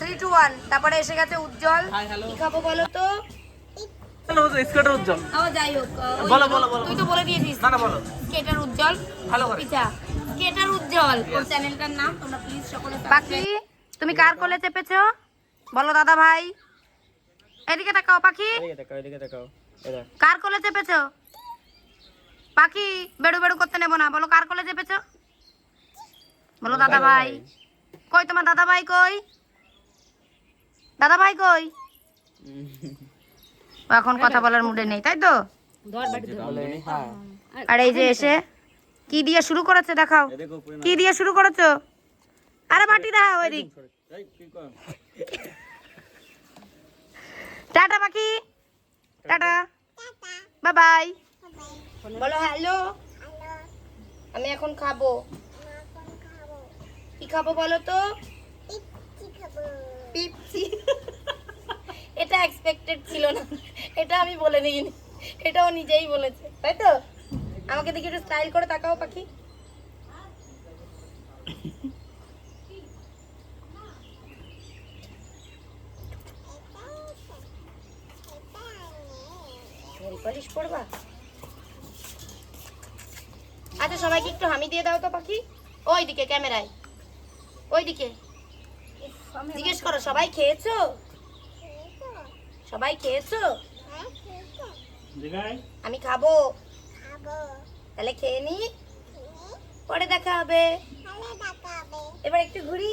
Three two one তারপরে এসে গেছে উজ্জ্বল। কি খাব বলো তো? উজ্জ্বল। যাই হোক। বলো, বলো, বলো। তুই তো বলে দিয়েছিস। না না বলো। স্কেটার উজ্জ্বল। ভালো করে। পিছা স্কেটার উজ্জ্বল। ওর চ্যানেলটার নাম তোমরা প্লিজ সকলে পাখি তুমি কার কোলে চেপেছো? বলো দাদা ভাই। এদিকে তাকাও পাখি। এদিকে তাকাও কার কোলে চেপেছো? পাখি বেড়ু বেড়ু করতে নেব না। বলো কার কোলে চেপেছো? বলো দাদা ভাই কই তোমার দাদা ভাই কই? দাদা ভাই কই? এখন কথা বলার মুডে নেই তাই তো? হ্যাঁ। আর এই যে এসে কি দিয়ে শুরু করেছে দেখাও। কি দিয়ে শুরু করেছ? আরে বাটি দেখাও ওইদিক এই কি কর? Tata Pakhi. Tata. Bye bye বলো হ্যালো। আমি এখন খাব। কি খাব বলো তো? পিপসি এটা এক্সপেক্টেড ছিল না। এটা আমি বলে দিইনি। এটাও নিজেই বলেছে। তাই তো? আমাকে দেখি একটু স্টাইল করে তাকাও পাখি। আচ্ছা সবাইকে একটু হামি দিয়ে দাও তো পাখি। ওইদিকে ক্যামেরায়। ওইদিকে। জিজ্ঞেস করো সবাই খেয়েছো? সবাই খেয়েছো? আমি খাব। তাহলে খেয়ে নি। পরে দেখা হবে। এবার একটু ঘুরি।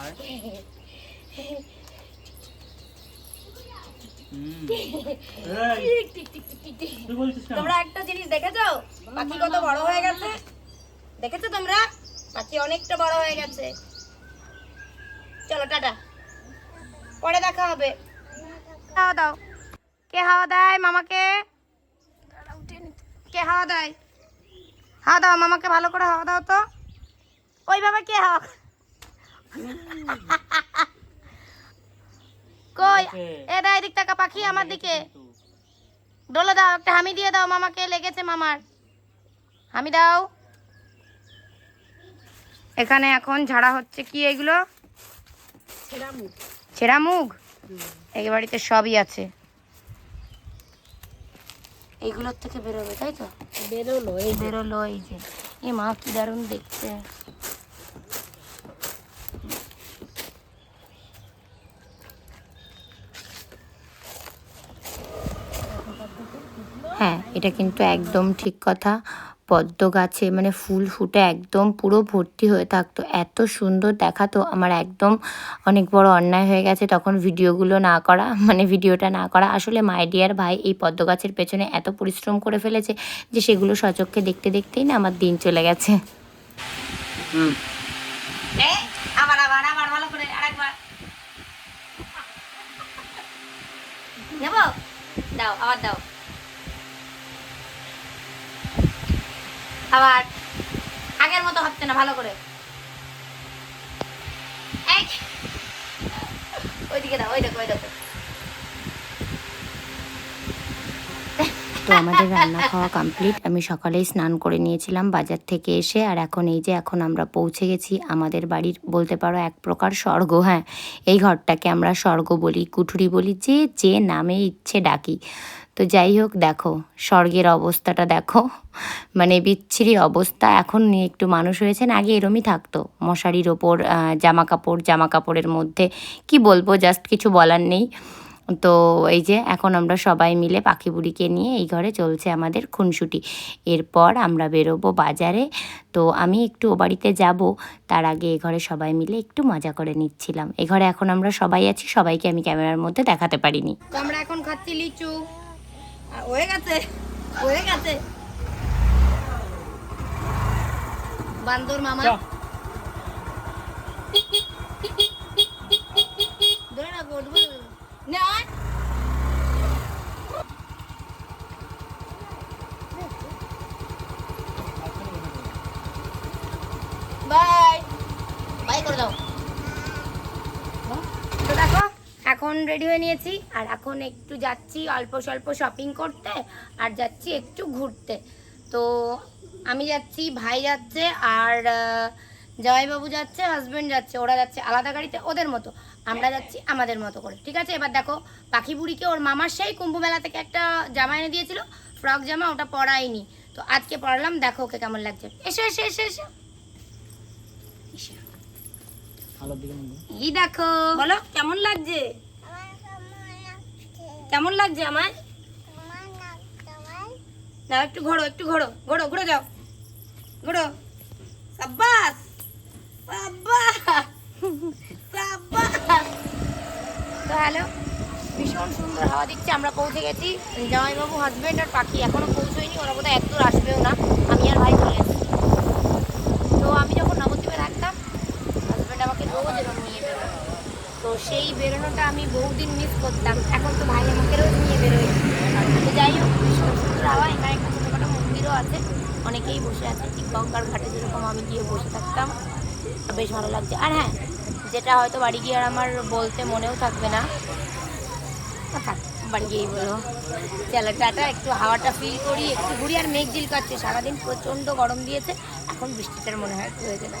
আর? হুম। এই টিক, টিক, টিক, টিক, টিক, টিক। তুই বলছিস না তোমরা একটা জিনিস দেখেছ? পাখি কত বড় হয়ে গেছে? দেখেছ তোমরা? পাখি অনেকটা বড় হয়ে গেছে। চলো টাটা। পরে দেখা হবে। হাওয়া দাও। কে হাওয়া দেয় মামাকে? কে হাওয়া দেয়? হাওয়া দাও মামাকে ভালো করে হাওয়া দাও তো। ওইভাবে কে হাওয়া কই? এ দাও এদিক টাকা পাখি আমার দিকে। ডোলে দাও একটা হামি দিয়ে দাও মামাকে লেগেছে মামার। হামি দাও। এখানে এখন ঝাড়া হচ্ছে কি এগুলো? ছেঁড়া মুগ এই বাড়িতে সবই আছে। এইগুলোর থেকে বেরোবে তাই তো? বেরোলো এই বেরোলো এই যে। এ মা কি দারুণ দেখতে। হ্যাঁ এটা কিন্তু একদম ঠিক কথা। পদ্ম গাছে মানে ফুল ফুটে একদম পুরো ভর্তি হয়ে থাকতো। এত সুন্দর দেখাতো আমার একদম অনেক বড় অন্যায় হয়ে গেছে তখন ভিডিওগুলো না করা মানে ভিডিওটা না করা। আসলে মাই ডিয়ার ভাই এই পদ্ম গাছের পেছনে এত পরিশ্রম করে ফেলেছে যে সেগুলো সচক্ষে দেখতে দেখতেই না আমার দিন চলে গেছে। আবার আবার আবার ভালো করে আরেকবার। দাও আবার দাও। আবার আগের মতো হচ্ছে না ভালো করে। ওইদিকে দাও ওই দেখো ওই দেখো তো আমাদের রান্না খাওয়া কমপ্লিট আমি সকালেই স্নান করে নিয়েছিলাম বাজার থেকে এসে, আর এখন এই যে এখন আমরা পৌঁছে গেছি আমাদের বাড়ির বলতে পারো এক প্রকার স্বর্গ হ্যাঁ। এই ঘরটাকে আমরা স্বর্গ বলি, কুঠুরি বলি, যে যে নামে ইচ্ছে ডাকি। তো যাই হোক, দেখো, স্বর্গের অবস্থাটা দেখো। মানে বিচ্ছিরি অবস্থা। এখন একটু মানুষ হয়েছেন, আগে এরমই থাকতো। মশারির ওপর জামা কাপড় জামা কাপড়ের মধ্যে, কি বলব জাস্ট কিছু বলার নেই। তো এই যে এখন আমরা সবাই মিলে পাখি বুড়িকে নিয়ে এই ঘরে চলছে আমাদের খুনসুটি। এরপর আমরা বেরোবো বাজারে। তো আমি একটু ও বাড়িতে যাব। তার আগে এ ঘরে সবাই মিলে একটু মজা করে নিচ্ছিলাম। এ ঘরে এখন আমরা সবাই আছি সবাইকে আমি ক্যামেরার মধ্যে দেখাতে পারিনি। তো আমরা এখন খাচ্ছি লিচু। হয়ে গেছে হয়ে গেছে। বান্দর মামা। ধরে না বাই বাই করে দাও তো দেখো এখন রেডি হয়ে নিয়েছি। আর এখন একটু যাচ্ছি অল্প স্বল্প শপিং করতে আর যাচ্ছি একটু ঘুরতে। তো আমি যাচ্ছি ভাই যাচ্ছে আর জয়বাবু যাচ্ছে হাজবেন্ড যাচ্ছে ওরা যাচ্ছে আলাদা গাড়িতে ওদের মতো। আমরা যাচ্ছি আমাদের মতো করে ঠিক আছে? এবার দেখো পাখি বুড়িকে ওর মামার সেই কুম্ভ মেলা থেকে একটা জামা এনে দিয়েছিল ফ্রক জামা ওটা পরাইনি তো আজকে পরালাম দেখো ওকে কেমন লাগছে। এসো এসো এসো এসো। এই দেখো বলো কেমন লাগছে? কেমন লাগছে আমার নাও, একটু ঘোরো একটু ঘোরো ঘোরো, ঘুরে যাও। ঘোরো। সাব্বাস! তো হ্যালো, ভীষণ সুন্দর হাওয়া দিচ্ছে, আমরা পৌঁছে গেছি। জামাইবাবু হাজবেন্ড আর পাখি এখনও পৌঁছয়নি, ওরা বোধহয় এত দূর আসবেও না। আমি আর ভাই চলে এসেছি তো আমি যখন নবদ্বীপে থাকতাম হাজবেন্ড আমাকে রোজ এরকম নিয়ে বেরোয় তো সেই বেরোনোটা আমি বহুদিন মিস করতাম। এখন তো ভাই আমাকে রোজ নিয়ে বেরোয়। তো যাই হোক হাওয়া এখানে একটা ছোটোখাটো মন্দিরও আছে। অনেকেই বসে আছে, ঠিক গঙ্গার ঘাটে যেরকম আমি গিয়ে বসে থাকতাম। বেশ ভালো লাগছে। আর হ্যাঁ যেটা হয়তো বাড়ি গিয়ে আর আমার বলতে মনেও থাকবে না। থাক বাড়ি গিয়েই বলো। চলো, টাটা। একটু হাওয়াটা ফিল করি, একটু ঘুরি। আর মেঘ ঝিলকাচ্ছে। সারাদিন প্রচণ্ড গরম দিয়েছে। এখন বৃষ্টিটার মনে হয় হয়েছে না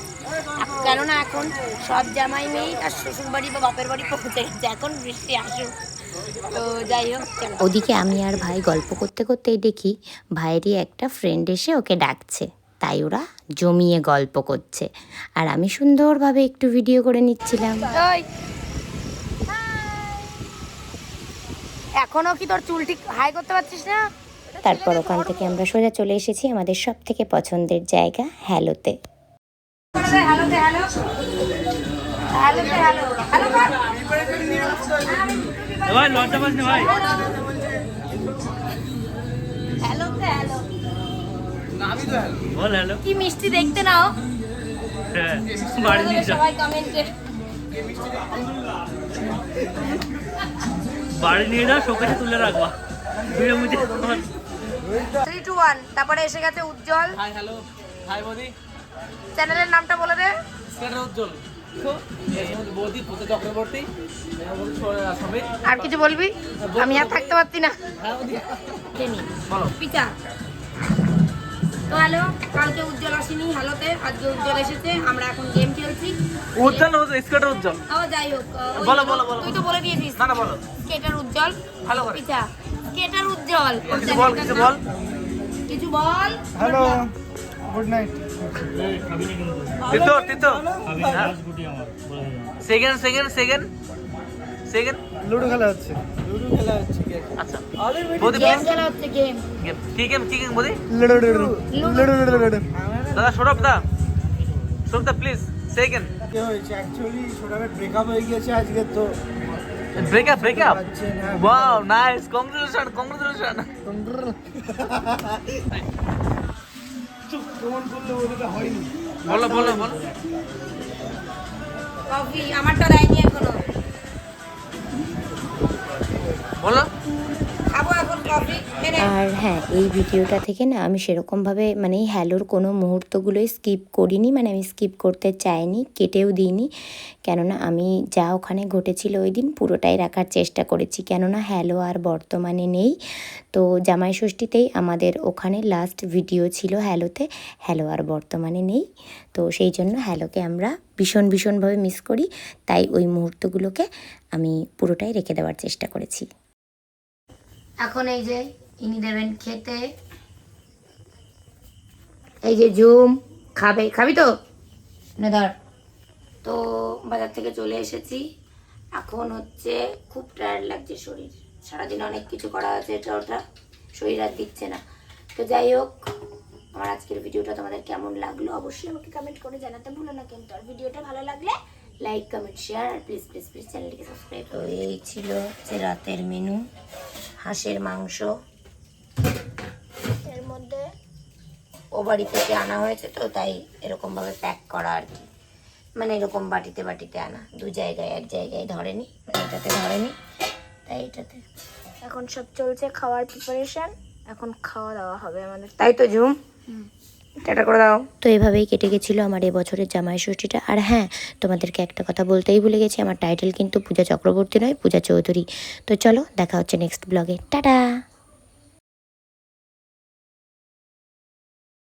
কেননা এখন সব জামাই মেয়েই তার শ্বশুর বাড়ি বা বাপের বাড়ি পৌঁছে গেছে এখন বৃষ্টি আসুক। তো যাই হোক ওদিকে আমি আর ভাই গল্প করতে করতেই দেখি ভাইয়েরই একটা ফ্রেন্ড এসে ওকে ডাকছে। তাই ওরা জমিয়ে গল্প করছে। আর আমি সুন্দরভাবে একটু ভিডিও করে নিচ্ছিলাম। এখনও কি তোর চুল ঠিক হাই করতে পারছিস না? তারপর ওখান থেকে আমরা সোজা চলে এসেছি আমাদের সব থেকে পছন্দের জায়গা হ্যালোতে। হ্যালোতে হ্যালো হ্যালোতে হ্যালো হ্যালো কর এ ভাই লজ্জা পাস না ভাই হ্যালোতে হ্যালো বল হ্যালো কি মিষ্টি দেখতে নাও। বাড়ি নিয়ে যা। সবাই কমেন্টে। বাড়ি নিয়ে যা শোকেসে তুলে রাখবা। ধুয়ে মুছে থ্রি টু ওয়ান তারপরে এসে গেছে উজ্জ্বল। হাই হ্যালো হাই বৌদি। চ্যানেলের নামটা বলে দে। উজ্জ্বল। আর কিছু বলবি? আমি আর থাকতে পারছি না। হ্যাঁ পিতা তো হ্যালো কালকে উজ্জ্বল আসেনি হ্যালোতে আজকে উজ্জ্বল এসেছে আমরা এখন গেম খেলছি। উজ্জ্বল স্কেটার উজ্জ্বল। ও যাই হোক বলো, বলো, বলো। তুই তো বলে দিয়েছিস। না না বলো। স্কেটার উজ্জ্বল ভালো করে। পিতা স্কেটার উজ্জ্বল? কিছু বল কিছু বল। কিছু বল। Hello good night তিতো তিতো। Second second second second ludo খেলা হচ্ছে। আচ্ছা। বৌদি গেম খেলা হচ্ছে গেম গেম কি গেম কি গেম বৌদি ludo ludo ludo. Ludo. Ludo দাদা সৌরভ দা। সৌরভ দা প্লিজ সেকেন্ড কি হয়েছে? অ্যাকচুয়ালি সৌরভের ব্রেকআপ হয়ে গিয়েছে আজকে তো। ওয়াও নাইস কংগ্রেচুলেশন কংগ্রেচুলেশন কেমন করলে ওটা হয়নি বলো বলো বলো। কফি আমারটা দেয়নি এখনও। বলো। আর হ্যাঁ এই ভিডিওটা থেকে না আমি সেরকমভাবে মানে হ্যালোর কোনো মুহূর্তগুলোই স্কিপ করিনি মানে আমি স্কিপ করতে চাইনি, কেটেও দিইনি। কেননা আমি যা ওখানে ঘটেছিল ওই দিন পুরোটাই রাখার চেষ্টা করেছি। কেননা হ্যালো আর বর্তমানে নেই। তো জামাই ষষ্ঠীতেই আমাদের ওখানে লাস্ট ভিডিও ছিল হ্যালোতে, হ্যালো আর বর্তমানে নেই। তো সেই জন্য হ্যালোকে আমরা ভীষণ, ভীষণভাবে মিস করি। তাই ওই মুহূর্তগুলোকে আমি পুরোটাই রেখে দেওয়ার চেষ্টা করেছি। এখন এই যে ইনি দেবেন খেতে। এই যে জুম খাবে, খাবি তো? ধর। তো বাজার থেকে চলে এসেছি। এখন হচ্ছে খুব টায়ার্ড লাগছে শরীর। সারাদিন অনেক কিছু করা হয়েছে এটা ওটা, শরীর আর দিচ্ছে না। তো যাই হোক, আমার আজকের ভিডিওটা তোমাদের কেমন লাগল অবশ্যই আমাকে কমেন্ট করে জানাতে ভুলো না কিন্তু। আর ভিডিওটা ভালো লাগলে লাইক কমেন্ট শেয়ার আর প্লিজ প্লিজ প্লিজ চ্যানেলটিকে সাবস্ক্রাইব তো এই ছিল হচ্ছে রাতের মেনু হাঁসের মাংস। এর মধ্যে ও বাড়ি থেকে আনা হয়েছে তো তাই এরকমভাবে প্যাক করা আর কি। মানে এরকম বাটিতে বাটিতে আনা। দু জায়গায় এক জায়গায় ধরেনি মানে এটাতে ধরেনি তাই এটাতে। এখন সব চলছে খাওয়ার প্রিপারেশন এখন খাওয়া দাওয়া হবে আমাদের। তাই তো ঝুম? টাটা করে দাও। তো এভাবেই কেটে গেছিল আমার এবছরের জামাই ষষ্ঠীটা। আর হ্যাঁ তোমাদেরকে একটা কথা বলতেই ভুলে গেছি, আমার টাইটেল কিন্তু পূজা চক্রবর্তী নয়, পূজা চৌধুরী। তো চলো, দেখা হচ্ছে নেক্সট ব্লগে টাটা!